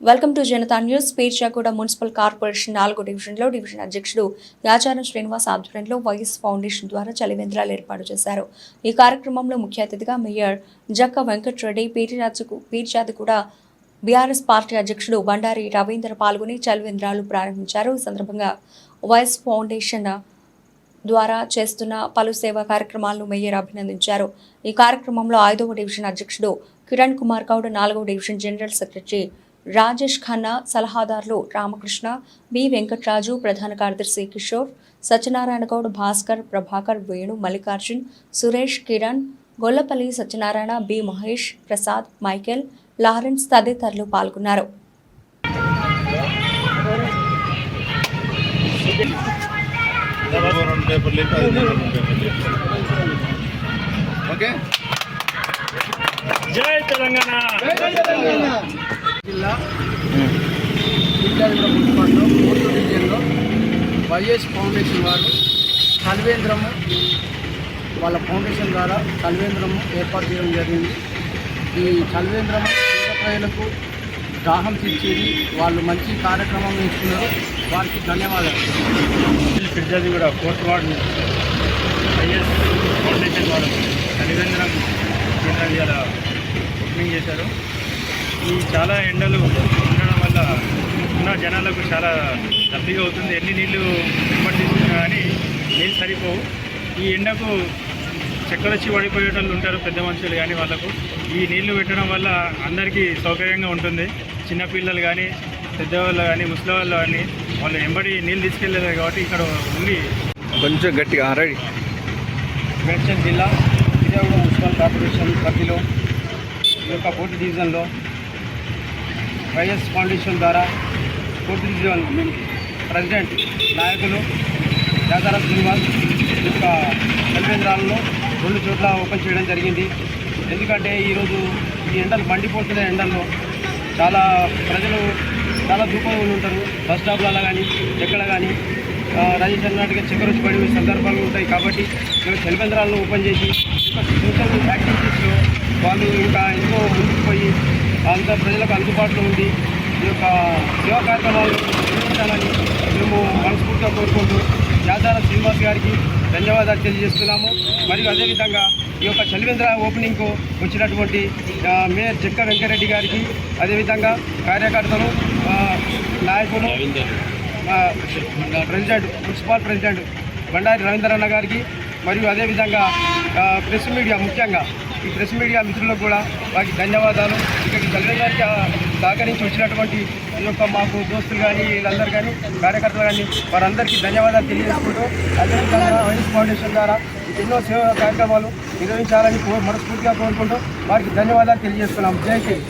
Welcome to Janata news. Perchaguda municipal corporation నాలుగో డివిజన్లో division అధ్యక్షుడు యాచారం శ్రీనివాస్ ఆధ్వర్యంలో వైఎస్ ఫౌండేషన్ ద్వారా చలివేంద్రాలు ఏర్పాటు చేశారు. ఈ కార్యక్రమంలో ముఖ్య అతిథిగా మేయర్ జక్క వెంకట్రెడ్డి పీరిరాజుకు పీర్చాది కూడా బీఆర్ఎస్ పార్టీ అధ్యక్షుడు బండారి రవీంద్ర పాల్గొని చలివేంద్రాలు ప్రారంభించారు. ఈ సందర్భంగా వైఎస్ ఫౌండేషన్ ద్వారా చేస్తున్న పలు సేవా కార్యక్రమాలను మేయర్ అభినందించారు. ఈ కార్యక్రమంలో ఐదవ డివిజన్ అధ్యక్షుడు కిరణ్ కుమార్ గౌడ్ నాలుగవ division general secretary Rajesh Khanna సలహాదారులు రామకృష్ణ బి వెంకట్రాజు ప్రధాన కార్యదర్శి Kishore Satyanarayana Goud Bhaskar Prabhakar Venu Mallikarjun Suresh Kiran Gollapalli Satyanarayana B Mahesh Prasad Michael Lawrence తదితరులు పాల్గొన్నారు. ఓకే. జై తెలంగాణ. జిల్లా. విద్యార్థుల మున్సిపాల్లో మూడు డివిజన్లో వైఎస్ ఫౌండేషన్ వారు కల్వేంద్రము వాళ్ళ ఫౌండేషన్ ద్వారా కల్వేంద్రము ఏర్పాటు చేయడం జరిగింది. ఈ కల్వేంద్రము ప్రజలకు దాహం తీర్చేది వాళ్ళు మంచి కార్యక్రమం ఇస్తున్నారు వారికి ధన్యవాదాలు. ఫిర్జాది కూడా ఫోర్త్ వార్డు వైఎస్ ఫౌండేషన్ వారు తల్లిదండ్రులం కేంద్రాలు ఇలా ఓపెనింగ్ చేశారు. ఈ చాలా ఎండలు ఉండడం వల్ల ఉన్న జనాలకు చాలా దప్పిగా అవుతుంది. ఎన్ని నీళ్ళు ఇంపటి తీసుకున్నా కానీ నీళ్ళు సరిపోవు. ఈ ఎండకు చక్కెర వచ్చి పడిపోయే వాళ్ళు ఉంటారు పెద్ద మనుషులు కానీ వాళ్ళకు. ఈ నీళ్ళు పెట్టడం వల్ల అందరికీ సౌకర్యంగా ఉంటుంది. చిన్నపిల్లలు కానీ పెద్దవాళ్ళు కానీ ముసలి వాళ్ళు కానీ వాళ్ళు ఎంబడి నీళ్ళు తీసుకెళ్ళలేదు కాబట్టి ఇక్కడ ఉండి కొంచెం గట్టిగా రెడీ. మేడ్చల్ జిల్లా విజయవాడ మున్సిపల్ కార్పొరేషన్ పరిధిలో ఈ యొక్క కోర్టు డివిజన్లో వైఎస్ ఫౌండేషన్ ద్వారా కోర్టు ప్రెసిడెంట్ నాయకులు యాదారాం శ్రీనివాస్ యొక్క కేంద్రాలను రెండు చోట్ల ఓపెన్ చేయడం జరిగింది. ఎందుకంటే ఈరోజు ఈ ఎండలు మండిపోతున్న ఎండల్లో చాలా ప్రజలు చాలా దూపంలో ఉంటారు. బస్ స్టాప్లలో కానీ ఎక్కడ కానీ ఆ, రాజేష్ అన్నట్టుగా చక్కెర వచ్చి సందర్భాలు ఉంటాయి కాబట్టి మేము చలివేంద్రాలను ఓపెన్ చేసి సోషల్ యాక్టివిటీస్లో వాళ్ళు ఇంకా ఎంతో ముందుకు పోయి అంత ప్రజలకు అందుబాటులో ఉండి ఈ యొక్క సేవా కార్యక్రమాలు నిర్వహించాలని మేము మనస్ఫూర్తిగా కోరుకుంటూ యాదార శ్రీనివాస్ గారికి ధన్యవాదాలు తెలియజేస్తున్నాము. మరియు అదేవిధంగా ఈ యొక్క చలివేంద్ర ఓపెనింగ్కు వచ్చినటువంటి మేయర్ చెక్క వెంకరెడ్డి గారికి అదేవిధంగా కార్యకర్తలు నాయకులు ప్రెసిడెంట్ మున్సిపల్ ప్రెసిడెంట్ బండారి రవీంద్రన్న గారికి మరియు అదేవిధంగా ప్రెస్ మీడియా ముఖ్యంగా ఈ ప్రెస్ మీడియా మిత్రులకు కూడా వారికి ధన్యవాదాలు. ఇక్కడికి జల్వే గారికి సహకరించి వచ్చినటువంటి ఈ యొక్క మాకు దోస్తులు కానీ వీళ్ళందరూ కానీ కార్యకర్తలు కానీ వారందరికీ ధన్యవాదాలు తెలియజేసుకుంటూ అదేవిధంగా వైఎస్ ఫౌండేషన్ ద్వారా ఎన్నో సేవా కార్యక్రమాలు నిర్వహించాలని మనస్ఫూర్తిగా కోరుకుంటూ వారికి ధన్యవాదాలు తెలియజేస్తున్నాం. జై హింద్.